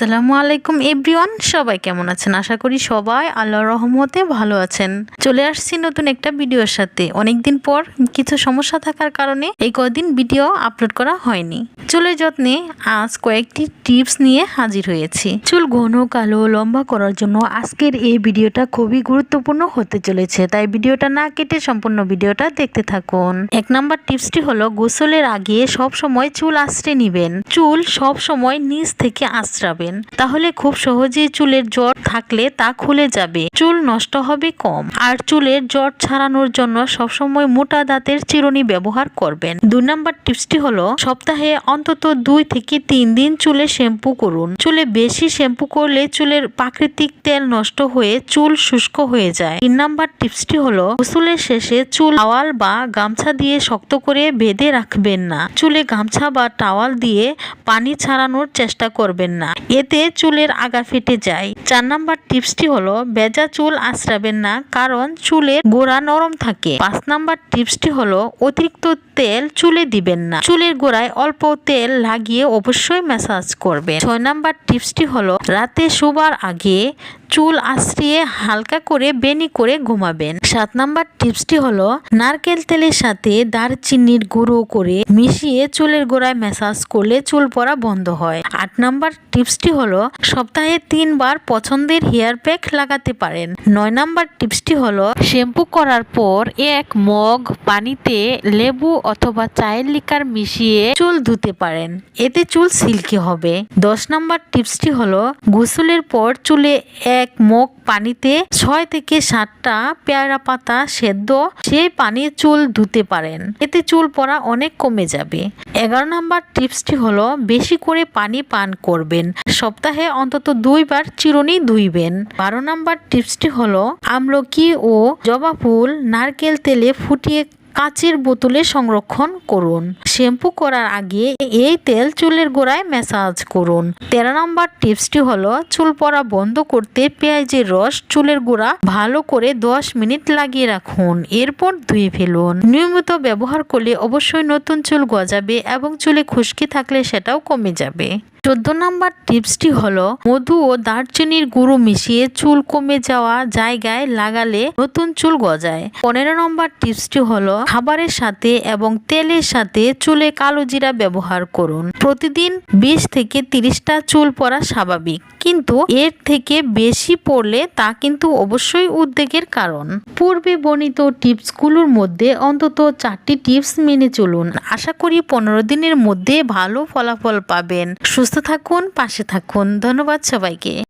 আসসালামু আলাইকুম এভরিওয়ান, সবাই কেমন আছেন? আশা করি সবাই আল্লাহর রহমতে ভালো আছেন। চলে আসছি নতুন একটা ভিডিওর সাথে। অনেকদিন পর কিছু সমস্যা থাকার কারণে এই কদিন ভিডিও আপলোড করা হয়নি। চুলের যত্নে আজ কয়েকটি টিপস নিয়ে হাজির হয়েছি। চুল ঘন, কালো, লম্বা করার জন্য আজকের এই ভিডিওটা খুবই গুরুত্বপূর্ণ হতে চলেছে। তাই ভিডিওটা না কেটে সম্পূর্ণ ভিডিওটা দেখতে থাকুন। এক নাম্বার টিপসটি হলো, গোসলের আগে সব সময় চুল আশ্রে নিবেন। চুল সব সময় নিচ থেকে আশ্রাবেন তাহলে খুব সহজেই চুলের জট থাকলে তা খুলে যাবে। চুল নষ্ট হবে কম। আর চুলের জট ছাড়ানোর জন্য সবসময় মোটা দাঁতের চিরুনি ব্যবহার করবেন। দুই নাম্বার টিপসটি হলো, সপ্তাহে অন্তত দুই থেকে তিন দিন চুলে শ্যাম্পু করুন। চুলে বেশি শ্যাম্পু করলে চুলের প্রাকৃতিক তেল নষ্ট হয়ে চুল শুষ্ক হয়ে যায়। তিন নাম্বার টিপসটি হলো, গোসলের শেষে চুল টাওয়াল বা গামছা দিয়ে শক্ত করে বেঁধে রাখবেন না। চুলে গামছা বা টাওয়াল দিয়ে পানি ছাড়ানোর চেষ্টা করবেন না। এতে চুলের আগা ফেটে যায়। চার নাম্বার টিপসটি হলো, ভেজা চুল আশ্রাবেন না, কারণ চুলের গোড়া নরম থাকে। পাঁচ নাম্বার টিপসটি হলো, অতিরিক্ত তেল চুলে দিবেন না। চুলের গোড়ায় অল্প তেল লাগিয়ে অবশ্যই ম্যাসাজ করবেন। ছয় নাম্বার টিপসটি হলো, রাতে শোবার আগে চুল আশ্রিয়ে হালকা করে বেনি করে ঘুমাবেন। সাত নাম্বার টিপসটি হলো, নারকেল তেলের সাথে দারচিনির গুঁড়ো করে মিশিয়ে চুলের গোড়ায় ম্যাসাজ করলে চুল পড়া বন্ধ হয়। আট নাম্বার টিপসটি হলো, সপ্তাহে তিনবার পছন্দের হেয়ার প্যাক লাগাতে পারেন। নয় নাম্বার টিপসটি হলো, শ্যাম্পু করার পর এক মগ পানিতে লেবু অথবা চায়ের লিকার মিশিয়ে চুল ধুতে পারেন। এতে চুল সিল্কি হবে। দশ নাম্বার টিপসটি হলো, গোসলের পর চুলে এক মগ পানিতে ছয় থেকে সাতটা পেয়ারা পাতা সেদ্ধ, সেই পানি চুল ধুতে পারেন। এতে চুল পড়া অনেক কমে যাবে। এগারো নম্বর টিপসটি হলো, বেশি করে পানি পান করবেন। সপ্তাহে অন্তত দুইবার চিরুনি ধুইবেন। বারো নম্বর টিপসটি হলো, আমলকি ও জবা ফুল নারকেল তেলে ফুটিয়ে কাচের বোতলে সংরক্ষণ করুন। শ্যাম্পু করার আগে এই তেল চুলের গোড়ায় ম্যাসাজ করুন। তেরো নম্বর টিপসটি হলো, চুল পড়া বন্ধ করতে পেঁয়াজের রস চুলের গোড়া ভালো করে দশ মিনিট লাগিয়ে রাখুন। এরপর ধুয়ে ফেলুন। নিয়মিত ব্যবহার করলে অবশ্যই নতুন চুল গজাবে এবং চুলে খুশকি থাকলে সেটাও কমে যাবে। চোদ্দ নম্বর টিপসটি হলো, মধু ও দারচিনির গুঁড়ো মিশিয়ে চুল কমে যাওয়া জায়গায় লাগালে নতুন চুল গজায়। পনেরো নম্বর টিপসটি হলো খাবারের সাথে এবং তেলের সাথে চুলে কালো জিরা ব্যবহার করুন। প্রতিদিন বিশ থেকে তিরিশটা চুল পড়া স্বাভাবিক, কিন্তু এর থেকে বেশি পড়লে তা কিন্তু অবশ্যই উদ্বেগের কারণ। পূর্বে বর্ণিত টিপসগুলোর মধ্যে অন্তত চারটি টিপস মেনে চলুন। আশা করি পনেরো দিনের মধ্যে ভালো ফলাফল পাবেন। সুস্থ থাকুন, পাশে থাকুন। ধন্যবাদ সবাইকে।